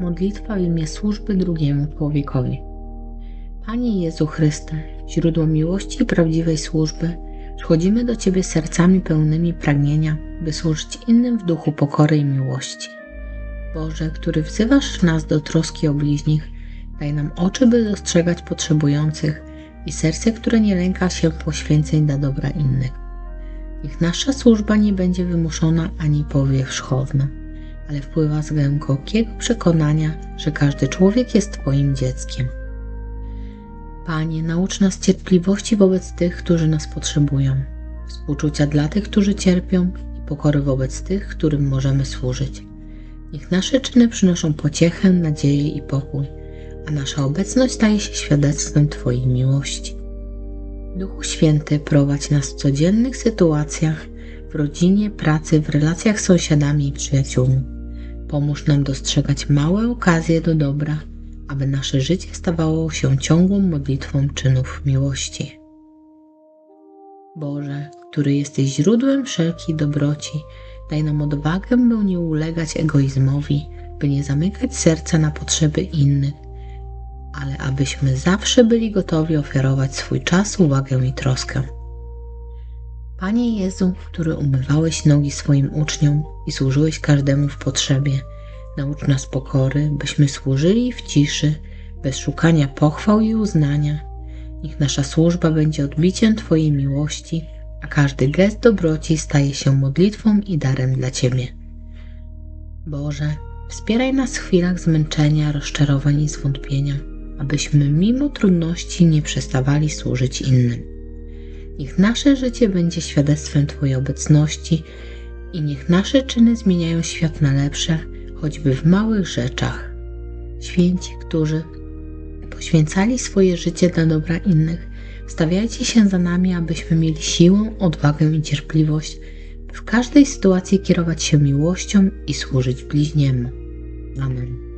Modlitwa w imię służby drugiemu człowiekowi. Panie Jezu Chryste, źródło miłości i prawdziwej służby, przychodzimy do Ciebie sercami pełnymi pragnienia, by służyć innym w duchu pokory i miłości. Boże, który wzywasz nas do troski o bliźnich, daj nam oczy, by dostrzegać potrzebujących i serce, które nie lęka się poświęceń dla dobra innych. Niech nasza służba nie będzie wymuszona ani powierzchowna, ale wpływa z głębokiego przekonania, że każdy człowiek jest Twoim dzieckiem. Panie, naucz nas cierpliwości wobec tych, którzy nas potrzebują, współczucia dla tych, którzy cierpią i pokory wobec tych, którym możemy służyć. Niech nasze czyny przynoszą pociechę, nadzieję i pokój, a nasza obecność staje się świadectwem Twojej miłości. Duchu Święty, prowadź nas w codziennych sytuacjach, w rodzinie, pracy, w relacjach z sąsiadami i przyjaciółmi. Pomóż nam dostrzegać małe okazje do dobra, aby nasze życie stawało się ciągłą modlitwą czynów miłości. Boże, który jesteś źródłem wszelkiej dobroci, daj nam odwagę, by nie ulegać egoizmowi, by nie zamykać serca na potrzeby innych, ale abyśmy zawsze byli gotowi ofiarować swój czas, uwagę i troskę. Panie Jezu, który umywałeś nogi swoim uczniom i służyłeś każdemu w potrzebie, naucz nas pokory, byśmy służyli w ciszy, bez szukania pochwał i uznania. Niech nasza służba będzie odbiciem Twojej miłości, a każdy gest dobroci staje się modlitwą i darem dla Ciebie. Boże, wspieraj nas w chwilach zmęczenia, rozczarowań i zwątpienia, abyśmy mimo trudności nie przestawali służyć innym. Niech nasze życie będzie świadectwem Twojej obecności i niech nasze czyny zmieniają świat na lepsze, choćby w małych rzeczach. Święci, którzy poświęcali swoje życie dla dobra innych, stawiajcie się za nami, abyśmy mieli siłę, odwagę i cierpliwość, by w każdej sytuacji kierować się miłością i służyć bliźniemu. Amen.